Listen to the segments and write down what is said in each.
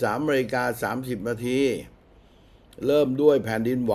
3นาฬิกา 30 นาที เริ่มด้วยแผ่นดินไหว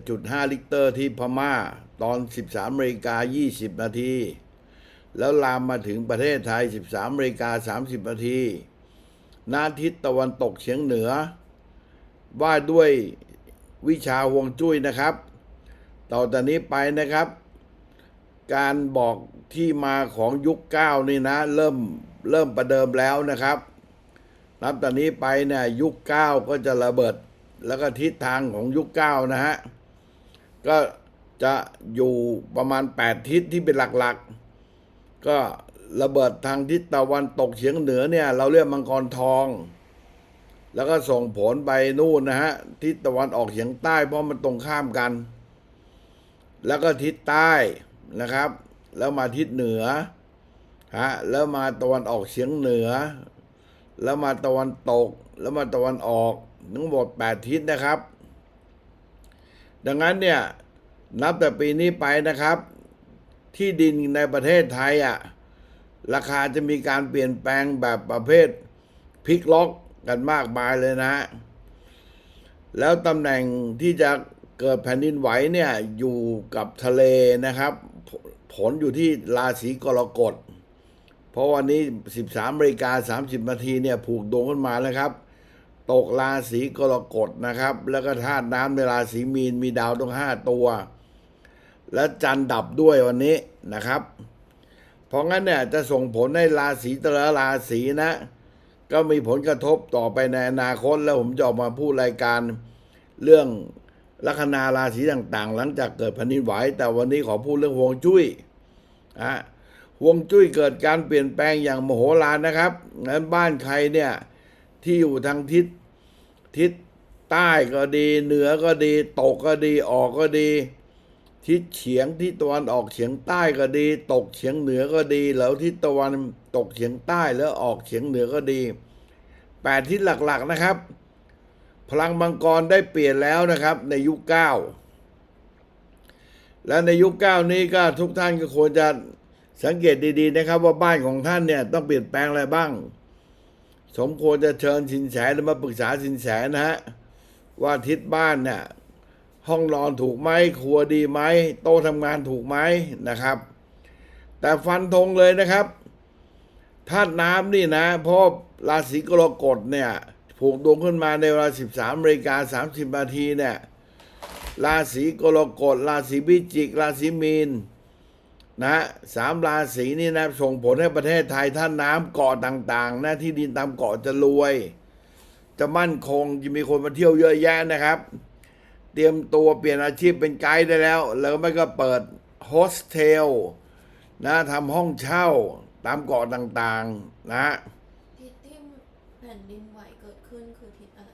7.5 ลิกเตอร์ที่พม่า ตอน 13นาฬิกา 20 นาที แล้วลามมาถึงประเทศไทย 13นาฬิกา 30 นาทีหนาทิศตะวันตกเฉียงเหนือ ว่าด้วยวิชาฮวงจุ้ยนะครับ ต่อจากนี้ไปนะครับ การบอกที่มาของยุคเก้านี่นะ เริ่มเริ่มประเดิมแล้วนะครับ นับตอนนี้ไปเนี่ยยุคเก้าก็จะระเบิด แล้วก็ทิศทางของยุคเก้านะฮะ ก็จะอยู่ประมาณ 8 ทิศที่เป็นหลักๆ ก็ระเบิดทางทิศตะวันตกเฉียงเหนือเนี่ย เราเรียกมังกรทอง แล้วก็ส่งผลไปนู่นนะฮะ ทิศตะวันออกเฉียงใต้เพราะมันตรงข้ามกัน แล้วก็ทิศใต้นะครับ แล้วมาทิศเหนือฮะแล้วมาตะวันออกเฉียงเหนือ แล้วมาตะวันตก แล้วมาตะวันออกทั้งหมดแปดทิศนะครับ ดังนั้นเนี่ยนับแต่ปีนี้ไปนะครับ ที่ดินในประเทศไทยอะราคาจะมีการเปลี่ยนแปลงแบบประเภทพลิกล็อกกันมากมายเลยนะ แล้วตำแหน่งที่จะเกิดแผ่นดินไหวเนี่ยอยู่กับทะเลนะครับ ผลอยู่ที่ราศีกรกฎ ราะวันนี้ 13นาฬิกา30นาทีเนี่ยผูกดวงขึ้นมาแล้วครับ ตกราศีกรกฎนะครับ แล้วก็ธาตุน้ำในราศีมีนมีดาวต้องห้าตัว และจันทร์ดับด้วยวันนี้นะครับ เพราะงั้นเนี่ยจะส่งผลให้ราศีแต่ละราศีนะ ก็มีผลกระทบต่อไปในอนาคตแล้วผมจะออกมาพูดรายการเรื่องลัคนาราศีต่างๆ หลังจากเกิดแผ่นดินไหวแต่วันนี้ขอพูดเรื่องฮวงจุ้ยอะ ฮวงจุ้ยเกิดการเปลี่ยนแปลงอย่างมโหฬารนะครับงั้นบ้านใครเนี่ยที่อยู่ทางทิศทิศใต้ก็ดี เหนือก็ดี ตกก็ดีออกก็ดี ทิศเฉียงที่ตะวันออกเฉียงใต้ก็ดี ตกเฉียงเหนือก็ดี แล้วทิศตะวันตกเฉียงใต้แล้วออกเฉียงเหนือก็ดีแปดทิศหลักๆนะครับ พลังมังกรได้เปลี่ยนแล้วนะครับ ในยุคเก้าและในยุคเก้านี้ก็ทุกท่านก็ควรจะ สังเกตดีๆนะครับ ว่าบ้านของท่านเนี่ยต้องเปลี่ยนแปลงอะไรบ้าง สมควรจะเชิญสินแสหรือมาปรึกษาสินแสนะฮะว่าทิศบ้านเนี่ยห้องนอนถูกไหมครัวดีไหมโต๊ะทำงานถูกไหมนะครับ แต่ฟันธงเลยนะครับธาตุน้ำนี่นะเพราะราศีกรกฎเนี่ยผูกดวงขึ้นมาในเวลา 13นาฬิกา30นาทีเนี่ยราศีกรกฎราศีพิจิก ราศีมีน นะสามราศีนี่นะ ส่งผลให้ประเทศไทยท่านน้ำเกาะต่างๆนะที่ดินตามเกาะจะรวย จะมั่นคงจะมีคนมาเที่ยวเยอะแยะนะครับ เตรียมตัวเปลี่ยนอาชีพเป็นไกด์ได้แล้ว แล้วไม่ก็เปิดโฮสเทลนะทำห้องเช่าตามเกาะต่างๆ นะทิศที่แผ่นดินไหวเกิดขึ้นคือทิศอะไร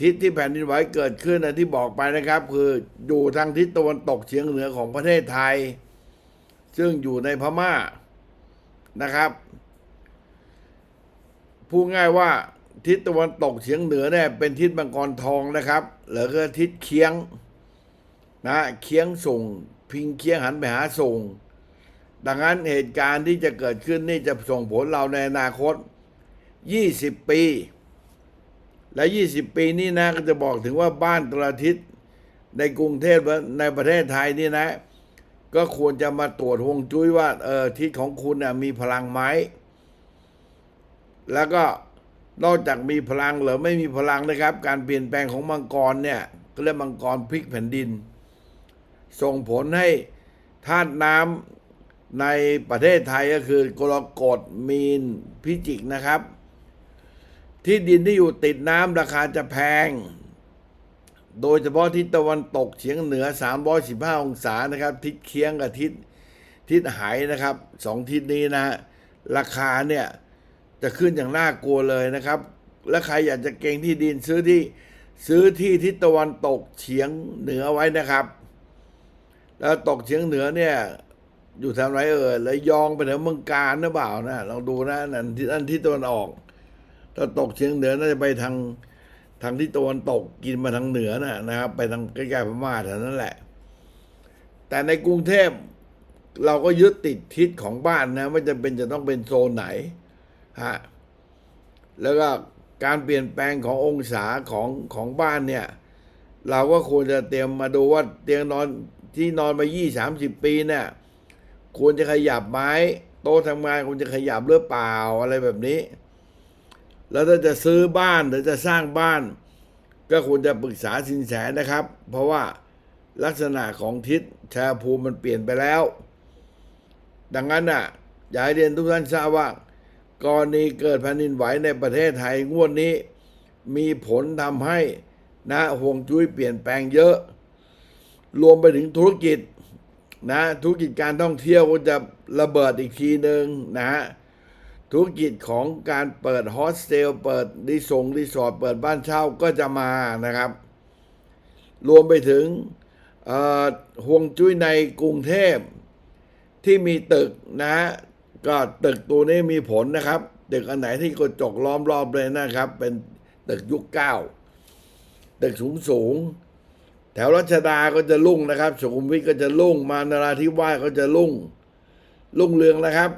ทิศที่แผ่นดินไหวเกิดขึ้นนะที่บอกไปนะครับ คืออยู่ทางทิศตะวันตกเฉียงเหนือของประเทศไทย ซึ่งอยู่ในพม่านะครับ พูดง่ายว่าทิศตะวันตกเฉียงเหนือเนี่ยเป็นทิศมังกรทองนะครับหรือก็ทิศเคียงนะเคียงส่ง พิงเคียงหันไปหาส่ง ดังนั้นเหตุการณ์ที่จะเกิดขึ้นนี่จะส่งผลเราในอนาคต 20 ปี และ 20 ปีนี้นะก็จะบอกถึงว่าบ้านตละทิศในกรุงเทพในประเทศไทยนี่นะ ก็ควรจะมาตรวจฮวงจุ้ยว่า เออทิศของคุณนะมีพลังไหม แล้วก็นอกจากมีพลังหรือไม่มีพลังนะครับ การเปลี่ยนแปลงของมังกรเนี่ยก็เรียกมังกรพลิกแผ่นดิน ส่งผลให้ธาตุน้ำในประเทศไทยก็คือกรกฎมีนพิจิกนะครับ ที่ดินที่อยู่ติดน้ำราคาจะแพง โดยเฉพาะทิศตะวันตกเฉียงเหนือ 315 องศานะครับ ทิศเคียงกับทิศทิศไหนะครับสองทิศนี้นะราคาเนี่ยจะขึ้นอย่างน่ากลัวเลยนะครับ และใครอยากจะเก่งที่ดินซื้อที่ซื้อที่ทิศตะวันตกเฉียงเหนือไว้นะครับ แล้วตกเฉียงเหนือเนี่ยอยู่ทางไหนเอ่ยระยองไปถึงเมืองการหรือเปล่านะลองดูนะนั่นที่นั่นที่ตะวันออกถ้าตกเฉียงเหนือน่าจะไปทาง ทางที่ตะวันตกกินมาทางเหนือนะนะครับ ไปทางใกล้ๆพม่าแถวนั้นแหละ แต่ในกรุงเทพเราก็ยึดติดทิศของบ้านนะไม่จำเป็นจะต้องเป็นโซนไหนฮะแล้วก็การเปลี่ยนแปลงขององศาของของบ้านเนี่ย เราก็ควรจะเตรียมมาดูว่าเตียงนอนที่นอนมายี่สามสิบปีเนี่ยควรจะขยับไหมโต๊ะทำงานควรจะขยับหรือเปล่าอะไรแบบนี้ แล้วถ้าจะซื้อบ้านหรือจะสร้างบ้าน ก็ควรจะปรึกษาสินแสนะครับ เพราะว่าลักษณะของทิศชาภูมิมันเปลี่ยนไปแล้ว ดังนั้นน่ะอยากให้เรียนทุกท่านทราบว่ากรณีเกิดแผ่นดินไหวในประเทศไทยงวดนี้ มีผลทำให้นะห่วงจุ้ยเปลี่ยนแปลงเยอะ รวมไปถึงธุรกิจนะธุรกิจการท่องเที่ยวก็จะระเบิดอีกทีหนึ่งนะฮะ ธุรกิจของการเปิดโฮสเทลเปิดรีสอร์ทรีสอร์ทเปิดบ้านเช่าก็จะมานะครับ รวมไปถึงห่วงจุ้ยในกรุงเทพที่มีตึกนะก็ตึกตัวนี้มีผลนะครับ ตึกอันไหนที่กระจกล้อมรอบเลยนะครับ เป็นตึกยุคเก้าตึกสูงสูงๆแถวรัชดาก็จะรุ่งนะครับสุขุมวิทก็จะรุ่ง มานราธิวาสก็จะรุ่งรุ่งเรืองนะครับ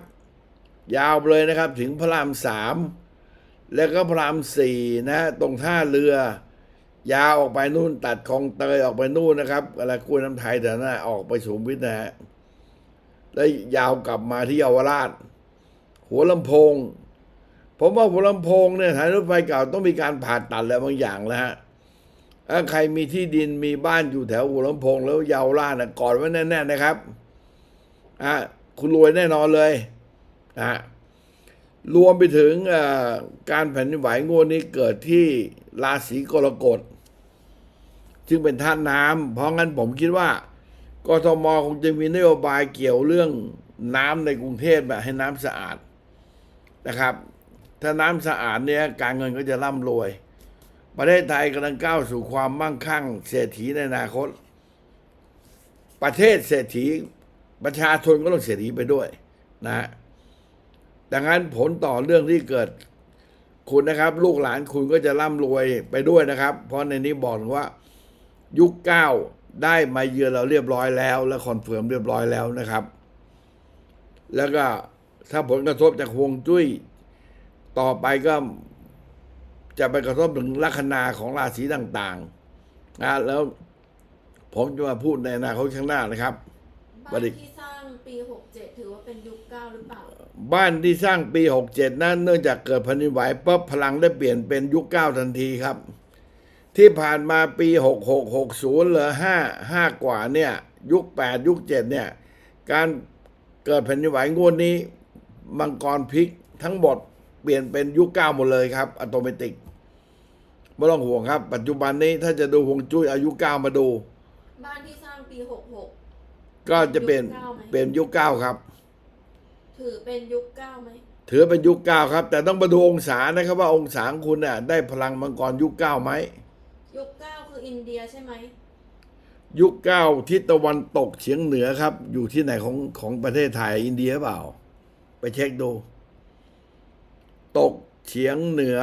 ยาวเลยนะครับถึงพระรามสามแล้วก็พระรามสี่นะ ตรงท่าเรือ ยาวออกไปนู่นตัดคลองเตยออกไปนู่นนะครับอะไรกล้วยน้ำไทยแต่นั้นนะออกไปสุขุมวิทย์นะฮะแล้วยาวกลับมาที่เยาวราช หัวลำโพง ผมว่าหัวลำโพงเนี่ยสายรถไฟเก่าต้องมีการผ่าตัดอะไรบางอย่างแล้วฮะถ้าใครมีที่ดินมีบ้านอยู่แถวหัวลำโพง แล้วเยาวราชนะกอดไว้แน่ๆนะครับอะคุณรวยแน่นอนเลย อะรวมไปถึงการแผ่นดินไหวงวดนี้เกิดที่ราศีกรกฎซึ่งเป็นท่าตุน้ำเพราะงั้นผมคิดว่ากทมคงจะมีนโยบายเกี่ยวเรื่องน้ำในกรุงเทพแบบให้น้ำสะอาดนะครับ ถ้าน้ำสะอาดเนี่ยการเงินก็จะร่ำรวย ประเทศไทยกำลังก้าวสู่ความมั่งคั่งเศรษฐีในอนาคต ประเทศเศรษฐีประชาชนก็ต้องเศรษฐีไปด้วยนะฮะ ดังนั้นผลต่อเรื่องที่เกิด คุณนะครับ ลูกหลานคุณก็จะร่ำรวยไปด้วยนะครับ เพราะในนี้บอกถึงว่า ยุคเก้าได้มาเยือนเราเรียบร้อยแล้ว และคอนเฟิร์มเรียบร้อยแล้วนะครับ แล้วก็ถ้าผลกระทบจากฮวงจุ้ย ต่อไปก็จะไปกระทบถึงลัคนาของราศีต่างๆนะแล้วผมจะมาพูดในอนาคตข้างหน้านะครับบ้าบันดนี้ที่สร้างปีหกเจ็ดถือว่าเป็นยุคเก้าหรือเปล่า บ้านที่สร้างปี 67 นั้นเนื่องจากเกิดแผ่นดินไหวปั๊บพลังได้เปลี่ยนเป็นยุคเก้าทันทีครับ ที่ผ่านมาปี 66 60 เหลือ 5 5 กว่าเนี่ย ยุค 8 ยุค 7 เนี่ย การเกิดแผ่นดินไหวงวดนี้มังกรพลิกทั้งหมดเปลี่ยนเป็นยุคเก้าหมดเลยครับ อัตโนมัติไม่ต้องห่วงครับ ปัจจุบันนี้ถ้าจะดูฮวงจุ้ยอายุเก้ามาดู บ้านที่สร้างปีหกหกก็จะเป็นยุคเก้าไหมเป็นยุคเก้าครับ ถือเป็นยุคเก้าไหมถือเป็นยุคเก้าครับ แต่ต้องมาดูองศานะครับว่าองศาของคุณน่ะได้พลังมังกรยุคเก้าไหมยุคเก้าคืออินเดียใช่ไหมยุคเก้าทิศตะวันตกเฉียงเหนือครับ อยู่ที่ไหนของของประเทศไทยอินเดียเปล่า ไปเช็คดู ตกเฉียงเหนือ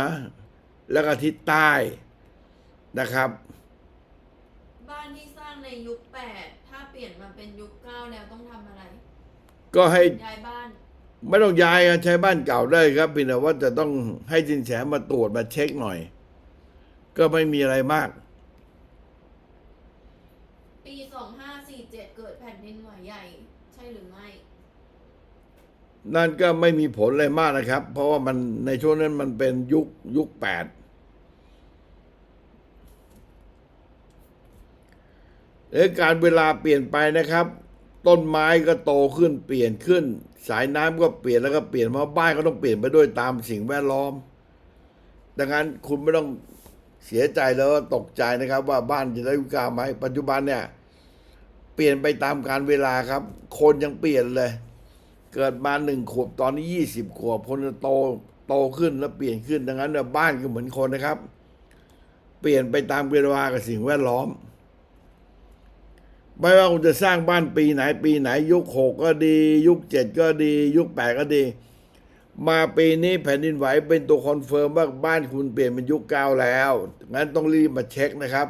แล้วก็ทิศใต้นะครับ บ้านที่สร้างในยุคแปดถ้าเปลี่ยนมาเป็นยุคเก้าแล้วต้องทำอะไร ก็ให้ย้ายบ้าน ไม่ต้องย้ายครับใช้บ้านเก่าได้ครับเพียงแต่ว่าจะต้องให้สินแสมาตรวจมาเช็คหน่อย ก็ไม่มีอะไรมาก ปีสองห้าสี่เจ็ดเกิดแผ่นดินไหวใหญ่ ใช่หรือไม่ นั่นก็ไม่มีผลอะไรมากนะครับ เพราะว่ามันในช่วงนั้นมันเป็นยุคยุคแปดเอการเวลาเปลี่ยนไปนะครับ ต้นไม้ก็โตขึ้นเปลี่ยนขึ้น สายน้ำก็เปลี่ยนแล้วก็เปลี่ยนเพราะบ้านก็ต้องเปลี่ยนไปด้วยตามสิ่งแวดล้อม ดังนั้นคุณไม่ต้องเสียใจแล้วตกใจนะครับ ว่าบ้านจะได้วิกาไหมปัจจุบันเนี่ย เปลี่ยนไปตามการเวลาครับ คนยังเปลี่ยนเลย เกิดมาหนึ่งขวบตอนนี้ยี่สิบขวบคนจะโตโตขึ้นแล้วเปลี่ยนขึ้นดังนั้นเนี่ยบ้านก็เหมือนคนนะครับ เปลี่ยนไปตามเวลากับสิ่งแวดล้อม ไม่ว่าคุณจะสร้างบ้านปีไหน ปีไหน ยุคหกก็ดี ยุคเจ็ดก็ดี ยุคแปดก็ดี มาปีนี้แผ่นดินไหวเป็นตัวคอนเฟิร์มว่าบ้านคุณเปลี่ยนเป็นยุคเก้าแล้ว งั้นต้องรีบมาเช็คนะครับ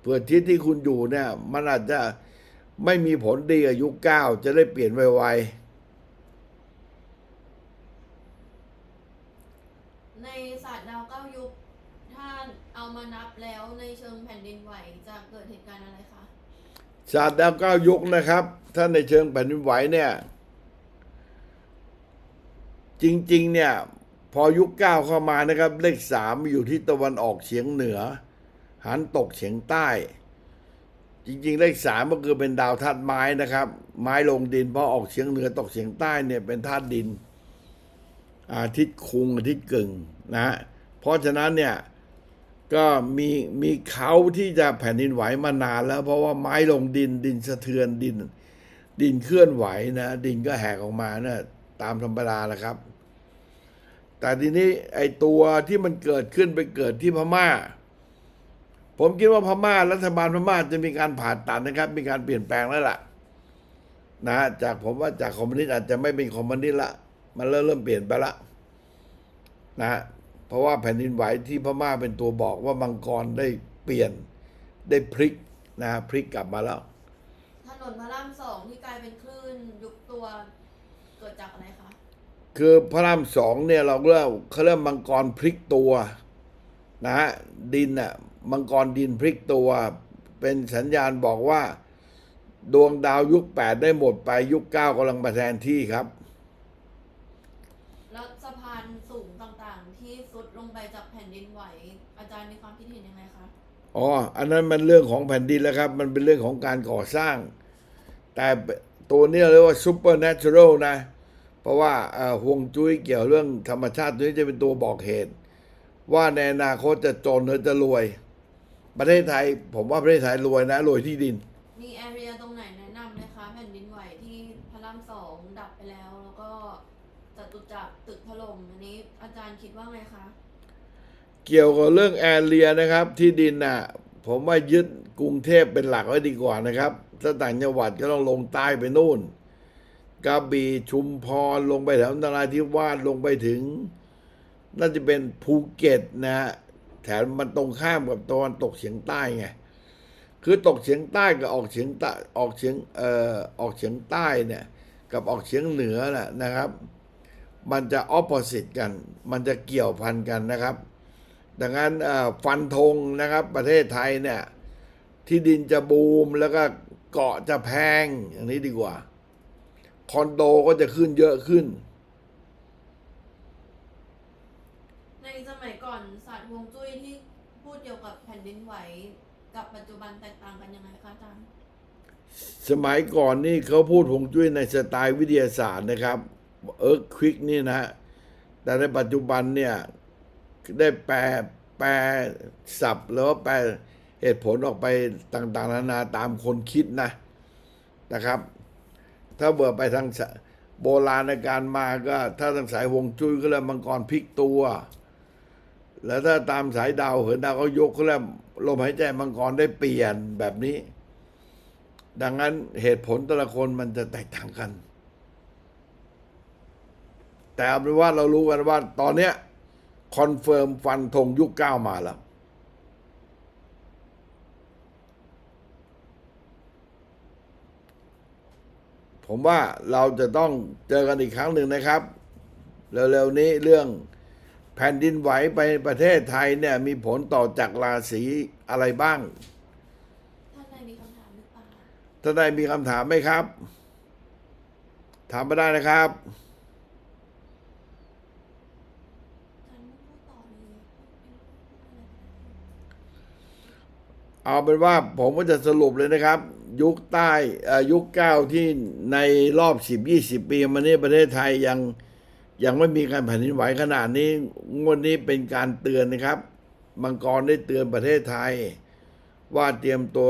เผื่อทิศที่คุณอยู่เนี่ย มันอาจจะไม่มีผลดีกับยุคเก้าจะได้เปลี่ยนไวๆในศาสตร์ดาวเก้ายุคถ้าเอามานับแล้วในเชิงแผ่นดินไหวจะเกิดเหตุการณ์อะไรคะ ศาสตร์ดาวเก้ายุคนะครับ ถ้าในเชิงแผ่นดินไหวเนี่ย จริง ๆ เนี่ย พอยุคเก้าเข้ามานะครับ เลขสามอยู่ที่ตะวันออกเฉียงเหนือ หันตกเฉียงใต้ จริง ๆ เลขสามก็คือเป็นดาวธาตุไม้นะครับ ไม้ลงดินพอออกเฉียงเหนือตกเฉียงใต้เนี่ยเป็นธาตุดิน อาทิตย์คุงอาทิตย์กึ่งนะฮะเพราะฉะนั้นเนี่ย ก็มีมีเขาที่จะแผ่นดินไหวมานานแล้ว เพราะว่าไม้ลงดินดินสะเทือนดิน ดินเคลื่อนไหวนะ ดินก็แหกออกมาเนะตามธรรมดาแหละครับ แต่ทีนี้ไอตัวที่มันเกิดขึ้นไปเกิดที่พม่า ผมคิดว่าพม่ารัฐบาลพม่าจะมีการผ่าตัดนะครับ มีการเปลี่ยนแปลงแล้วล่ะ นะจากผมว่าจากคอมมิวนิสต์อาจจะไม่เป็นคอมมิวนิสต์ละมันเริ่มเริ่มเปลี่ยนไปละนะ เพราะว่าแผ่นดินไหวที่พม่าเป็นตัวบอกว่ามังกรได้เปลี่ยนได้พลิกนะพลิกกลับมาแล้ว ถนนพระรามสองที่กลายเป็นคลื่นยุบตัวเกิดจากอะไรคะคือพระรามสองเนี่ยเราเรียกเขาเรียกมังกรพลิกตัวนะฮะดินน่ะมังกรดินพลิกตัว เป็นสัญญาณบอกว่า ดวงดาวยุคแปดได้หมดไปยุคเก้ากำลังมาแทนที่ครับ แล้วสะพานสูงต่างๆ ที่ซุดลงไปจากแผ่นดินไหว อาจารย์มีความคิดเห็นยังไงคะ อ๋อ อันนั้นมันเรื่องของแผ่นดินแล้วครับ มันเป็นเรื่องของการก่อสร้าง แต่ตัวนี้เรียกว่าซูเปอร์เนเชอรัลนะ เพราะว่าห่วงจุ้ยเกี่ยวเรื่องธรรมชาติตัวนี้จะเป็นตัวบอกเหตุ ว่าในอนาคตจะจนหรือจะรวย ประเทศไทย ผมว่าประเทศไทยรวยนะรวยที่ดิน มีแอเรียตรงไหนแนะนำไหมคะแผ่นดินไหวที่พระรามสองดับไปแล้ว แล้วก็จตุจักรตึกถล่มอันนี้อาจารย์คิดว่าไงคะ เกี่ยวกับเรื่องแอเรียนะครับ ที่ดินน่ะผมว่ายึดกรุงเทพเป็นหลักไว้ดีกว่านะครับ ถ้าต่างจังหวัดก็ต้องลงใต้ไปนู่นกระบี่ชุมพรลงไปแถวนราธิวาสลงไปถึง น่าจะเป็นภูเก็ตนะฮะแถมมันตรงข้ามกับตะวันตกเฉียงใต้ไงคือตกเฉียงใต้กับออกเฉียงใต้ออกเฉียงเอ่อออกเฉียงใต้เนี่ยกับออกเฉียงเหนือน่ะนะครับ มันจะออป o s สิตกัน มันจะเกี่ยวพันกันนะครับ ดังนั้นเอ่อฟันธงนะครับประเทศไทยเนี่ยที่ดินจะบูมแล้วก็เกาะจะแพงอย่างนี้ดีกว่า คอนโดก็จะขึ้นเยอะขึ้น ในสมัยก่อนศาสตร์ฮวงจุ้ยที่พูดเกี่ยวกับแผ่นดินไหวกับปัจจุบันแตกต่างกันยังไงคะอาจารย์สมัยก่อนนี่เขาพูดหงจุ้ยในสไตล์วิทยาศาสตร์นะครับ เอิร์กควิกนี่นะ แต่ในปัจจุบันเนี่ย ได้แปลแปลศัพท์หรือว่าแปลเหตุผลออกไปต่างๆ นานาตามคนคิดนะนะครับ ถ้าเบื่อไปทางโบราณการมาก็ ถ้าทางสายฮวงจุ้ยก็เรียกมังกรพลิกตัว แล้วถ้าตามสายดาวเหินดาวเขายกเขาเรียกลมหายใจมังกรได้เปลี่ยนแบบนี้ ดังนั้นเหตุผลแต่ละคนมันจะแตกต่างกัน แต่เอาเป็นว่าเรารู้กันว่าตอนเนี้ย คอนเฟิร์มฟันธงยุคเก้ามาแล้ว ผมว่าเราจะต้องเจอกันอีกครั้งหนึ่งนะครับ เร็วๆนี้เรื่องแผ่นดินไหวไปประเทศไทยเนี่ย มีผลต่อจากราศีอะไรบ้าง ท่านใดมีคำถามหรือเปล่าถ้าได้มีคำถามไหมครับ ถามมาได้นะครับ อาจารย์ไม่พูดต่อเลยพูดอะไรก็ได้ เอาเป็นว่าผมก็จะสรุปเลยนะครับ ยุคใต้ยุคเก้าที่ในรอบสิบยี่สิบปีมานี้ประเทศไทยยังยังไม่มีการแผ่นดินไหวขนาดนี้งวดนี้เป็นการเตือนนะครับมังกรได้เตือนประเทศไทย ว่าเตรียมตัว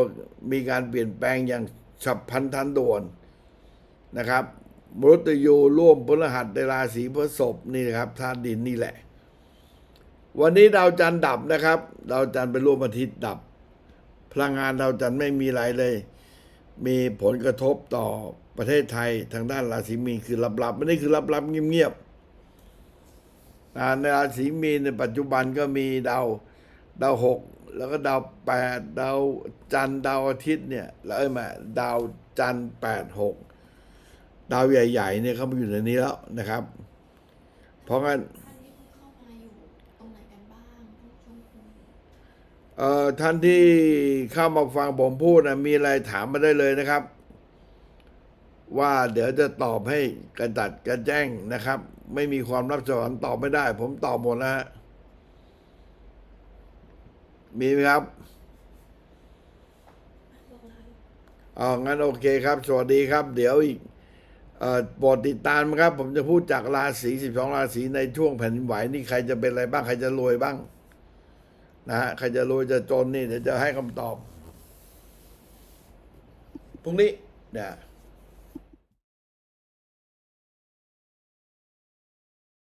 มีการเปลี่ยนแปลงอย่างฉับพลันทันด่วนนะครับมรุตยูร่วมพฤหัสในราศีพฤษภนี่นะครับธาตุดินนี่แหละ วันนี้ดาวจันทร์ดับนะครับดาวจันทร์เป็นร่วมอาทิตย์ดับ พลังงานดาวจันทร์ไม่มีอะไรเลย มีผลกระทบต่อประเทศไทยทางด้านราศีมีนคือลับๆไม่ได้คือลับๆเงียบๆในราศีมีนในปัจจุบันก็มีดาวดาวหกแล้วก็ดาวแปดดาวจันดาวอาทิตย์เนี่ยแล้วเอ้ยมาดาวจันแปดหกดาวใหญ่ ๆ เนี่ยเขามาอยู่ในนี้แล้วนะครับ เพราะงั้น ท่านที่ เอ่อท่านที่เข้ามาฟังผมพูดนะมีอะไรถามมาได้เลยนะครับ ว่าเดี๋ยวจะตอบให้กระจัดกระแจ้งนะครับ ไม่มีความลับซ้อนตอบไม่ได้ ผมตอบหมดแล้วฮะมีไหมครับอ๋องั้นโอเคครับ สวัสดีครับ เดี๋ยวอีกเอ่อโปรดติดตามครับ ผมจะพูดจากราศีสิบสองราศีในช่วงแผ่นดินไหวนี่ใครจะเป็นอะไรบ้าง ใครจะรวยบ้าง นะฮะใครจะรวยจะจนนี่เดี๋ยวจะให้คำตอบพรุ่งนี้เนี่ย